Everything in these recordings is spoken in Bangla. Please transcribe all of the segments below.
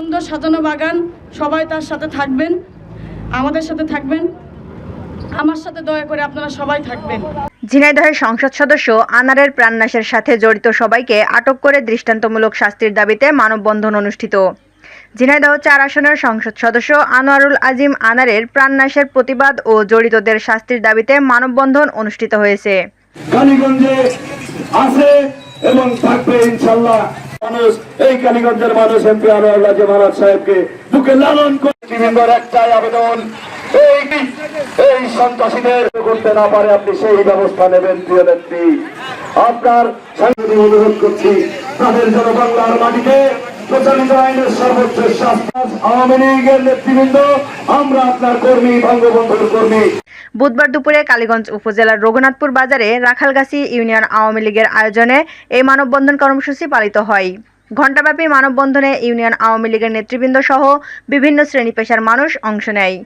সুন্দর সাজানো বাগান সবাই তার সাথে থাকবেন আমাদের সাথে থাকবেন। আমার সাথে দয়া করে আপনারা সবাই থাকবেন। ঝিনাইদহের সংসদ সদস্য আনারের প্রাণনাশের সাথে জড়িত সবাইকে আটক করে দৃষ্টান্তমূলক শাস্তির দাবিতে মানববন্ধন অনুষ্ঠিত। ঝিনাইদহ চার আসনের সংসদ সদস্য আনোয়ারুল আজিম আনারের প্রাণনাশের প্রতিবাদ ও জড়িতদের শাস্তির দাবিতে মানববন্ধন অনুষ্ঠিত হয়েছে। কালীগঞ্জে আছে এবং থাকবে ইনশাল্লাহ। মানুষ, এই কালীগঞ্জের মানুষ, এমপি আনোয়ারুল্লাহ মহারাজ সাহেবকে বুকে লালন করে একটাই আবেদন। এই এই সন্ত্রাসীদের করতে না পারে আপনি সেই ব্যবস্থা নেবেন, প্রিয় নেত্রী। আপনার অনুরোধ করছি, তাদের জন্য মাটিতে প্রচলিত আইনের সর্বোচ্চ শাস্তাজ আওয়ামী লীগের নেতৃবৃন্দ, আমরা আপনার কর্মী, বঙ্গবন্ধুর কর্মী। বুধবার দুপুরে কালীগঞ্জ উপজেলার রঘুনাথপুর বাজারে রাখালগাছি ইউনিয়ন আওয়ামী লীগের আয়োজনে এই মানববন্ধন কর্মসূচি পালিত হয়। ঘণ্টাব্যাপী মানববন্ধনে ইউনিয়ন আওয়ামী লীগের নেতৃবৃন্দ সহ বিভিন্ন শ্রেণি পেশার মানুষ অংশ নেয়।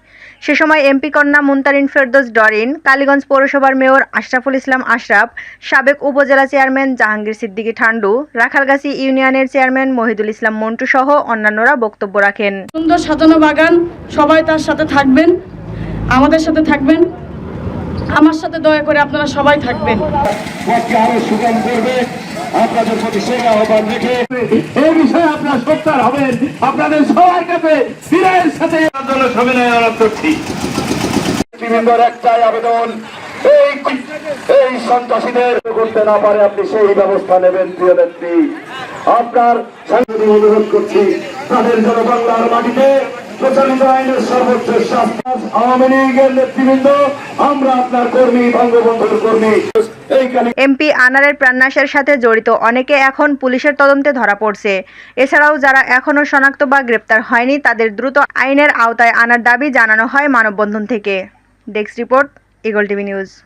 সে সময় এমপি কন্যা মুনতারিন ফেরদোস ডরিন কালীগঞ্জ পৌরসভার মেয়র আশরাফুল ইসলাম আশরাফ সাবেক উপজেলা চেয়ারম্যান জাহাঙ্গীর সিদ্দিকী ঠান্ডু রাখালগাছি ইউনিয়নের চেয়ারম্যান মহিদুল ইসলাম মন্টু সহ অন্যান্যরা বক্তব্য রাখেন। সুন্দর সাজানো বাগান সবাই তার সাথে থাকবেন আমাদের সাথে থাকবেন। আমার সাথে দয়া করে আপনারা সবাই থাকবেন। আরও সুগম করবে। আপনাদের প্রতি সেই আহ্বান রেখে এই বিষয়ে আপনার সত্যার হবেন। আপনাদের সবার কাছে ফিরের সাথে জন্য করছি। একটাই আবেদন, এই এই সন্ত্রাসীদের করতে না পারে আপনি সেই ব্যবস্থা নেবেন, প্রিয় নেত্রী আপনার অনুরোধ করছি, তাদের জন্য বাংলার মাটিতে প্রচলিত আইনের সর্বোচ্চ শাস্তি আওয়ামী লীগের নেতৃবৃন্দ। আমরা আপনার কর্মী, বঙ্গবন্ধুর কর্মী। এমপি আনারের প্রাণনাশের সাথে জড়িত অনেকে এখন পুলিশের তদন্তে ধরা পড়ছে। এছাড়াও যারা এখনও শনাক্ত বা গ্রেপ্তার হয়নি, তাদের দ্রুত আইনের আওতায় আনার দাবি জানানো হয় মানববন্ধন থেকে। Desk report, eagle TV news.